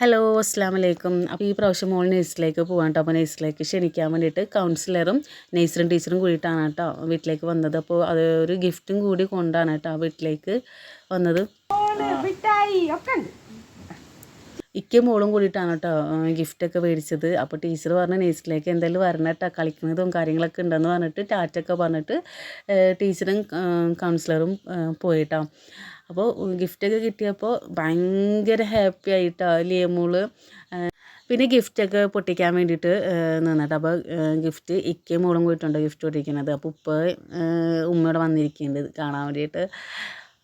Hello അസ്സാം വലൈക്കും അപ്പോൾ ഈ പ്രാവശ്യം മോൾ നേഴ്സിലേക്ക് പോകാൻ കേട്ടോ അപ്പോൾ നേഴ്സിലേക്ക് ക്ഷണിക്കാൻ വേണ്ടിയിട്ട് കൗൺസിലറും നേഴ്സറും ടീച്ചറും കൂടിയിട്ടാണ് കേട്ടോ വീട്ടിലേക്ക് വന്നത്. അപ്പോൾ അത് ഒരു ഗിഫ്റ്റും കൂടി കൊണ്ടാണ് കേട്ടോ വീട്ടിലേക്ക് വന്നത്. ഒക്കെ ഉണ്ട് ഇക്ക മോളും കൂടിയിട്ടാണ് കേട്ടോ ഗിഫ്റ്റൊക്കെ മേടിച്ചത്. അപ്പോൾ ടീച്ചർ പറഞ്ഞ നേഴ്സിലേക്ക് എന്തായാലും വരണം കേട്ടോ. കളിക്കുന്നതും കാര്യങ്ങളൊക്കെ ഉണ്ടെന്ന് പറഞ്ഞിട്ട് ടാറ്റൊക്കെ പറഞ്ഞിട്ട് ടീച്ചറും കൗൺസിലറും പോയിട്ടോ. അപ്പോൾ ഗിഫ്റ്റൊക്കെ കിട്ടിയപ്പോൾ ഭയങ്കര ഹാപ്പി ആയിട്ടോ ലിയമോൾ പിന്നെ ഗിഫ്റ്റൊക്കെ പൊട്ടിക്കാൻ വേണ്ടിയിട്ട് നിന്നിട്ട്. അപ്പോൾ ഗിഫ്റ്റ് ഇക്കയും മോളും കൂടിയിട്ടുണ്ട് ഗിഫ്റ്റ് പൊട്ടിക്കുന്നത്. അപ്പോൾ ഉപ്പ ഉമ്മയോടെ വന്നിരിക്കുന്നുണ്ട് കാണാൻ വേണ്ടിയിട്ട്.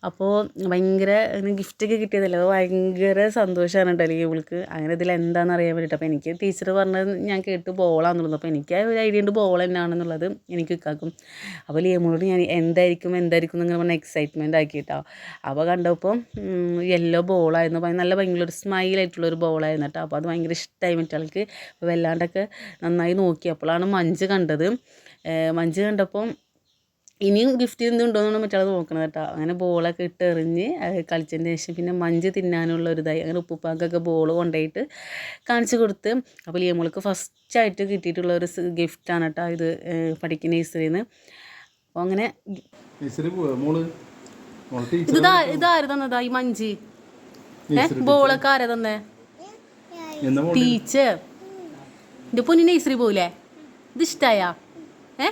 അപ്പോൾ ഭയങ്കര ഗിഫ്റ്റൊക്കെ കിട്ടിയതല്ലേ? അത് ഭയങ്കര സന്തോഷമാണ് കേട്ടോ അല്ലെങ്കിൽ ഇവൾക്ക്. അങ്ങനെ ഇതിൽ എന്താണെന്ന് അറിയാൻ വേണ്ടിയിട്ട് അപ്പോൾ എനിക്ക് ടീച്ചർ പറഞ്ഞത് ഞാൻ കേട്ട് ബോളാന്നുള്ളത്. അപ്പോൾ എനിക്ക് ഒരു ഐഡിയ ഉണ്ട് ബോൾ തന്നെയാണെന്നുള്ളത് എനിക്ക് ഇക്കാക്കും. അപ്പോൾ ലിയമോളോട് ഞാൻ എന്തായിരിക്കും എന്തായിരിക്കും എന്നിങ്ങനെ പറഞ്ഞ എക്സൈറ്റ്മെന്റ് ആക്കിയിട്ടോ. അപ്പോൾ കണ്ടപ്പോൾ യെല്ലോ ബോളായിരുന്നു നല്ല ഭയങ്കര ഒരു സ്മൈലായിട്ടുള്ളൊരു ബോളായിരുന്നു കേട്ടോ. അപ്പോൾ അത് ഭയങ്കര ഇഷ്ടമായി മറ്റാൾക്ക്. വല്ലാണ്ടൊക്കെ നന്നായി നോക്കി. അപ്പോഴാണ് മഞ്ച് കണ്ടത്. മഞ്ച് കണ്ടപ്പം ഇനിയും ഗിഫ്റ്റ് എന്തുണ്ടോയെന്നാണ് മറ്റാൾ നോക്കണത് കേട്ടോ. അങ്ങനെ ബോളൊക്കെ ഇട്ട് എറിഞ്ഞ് കളിച്ചതിന് ശേഷം പിന്നെ മഞ്ച് തിന്നാനുള്ള ഒരു ഇതായി. അങ്ങനെ ഉപ്പുപ്പാക്കൊക്കെ ബോൾ കൊണ്ടുപോയിട്ട് കാണിച്ചു കൊടുത്ത്. അപ്പോൾ ലിയമോൾക്ക് ഫസ്റ്റായിട്ട് കിട്ടിയിട്ടുള്ള ഒരു ഗിഫ്റ്റാണ് കേട്ടോ ഇത് പഠിക്കുന്ന നിന്ന് അപ്പോൾ അങ്ങനെ ഇതാ ഇതാര് തന്നതാ ഈ മഞ്ച്? ബോളൊക്കെ ആരാ തന്നേ? ടീച്ചർ എന്റെ പൊന്നിനെ നഴ്സറി പോവില്ലേ ഇത് ഇഷ്ടായ? ഏ?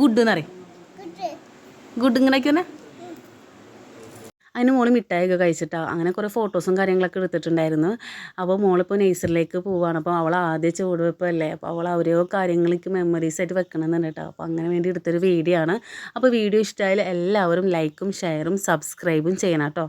ഗുഡ് എന്നറിയും ഗുഡ് ഇങ്ങനെയൊക്കെ തന്നെ? അതിന് മോൾ മിഠായിയൊക്കെ കഴിച്ചിട്ടാണ് അങ്ങനെ കുറേ ഫോട്ടോസും കാര്യങ്ങളൊക്കെ എടുത്തിട്ടുണ്ടായിരുന്നു. അപ്പോൾ മോളിപ്പോൾ നേഴ്സറിലേക്ക് പോവാണ്. അപ്പോൾ അവൾ ആദ്യ ചുവടുവെപ്പല്ലേ അപ്പോൾ അവൾ ഓരോ കാര്യങ്ങൾക്ക് മെമ്മറീസ് ആയിട്ട് വെക്കണമെന്നുണ്ട് കേട്ടോ അപ്പോൾ അങ്ങനെ വേണ്ടി എടുത്തൊരു വീഡിയോ ആണ്. അപ്പോൾ വീഡിയോ ഇഷ്ടമായാൽ എല്ലാവരും ലൈക്കും ഷെയറും സബ്സ്ക്രൈബും ചെയ്യണം കേട്ടോ.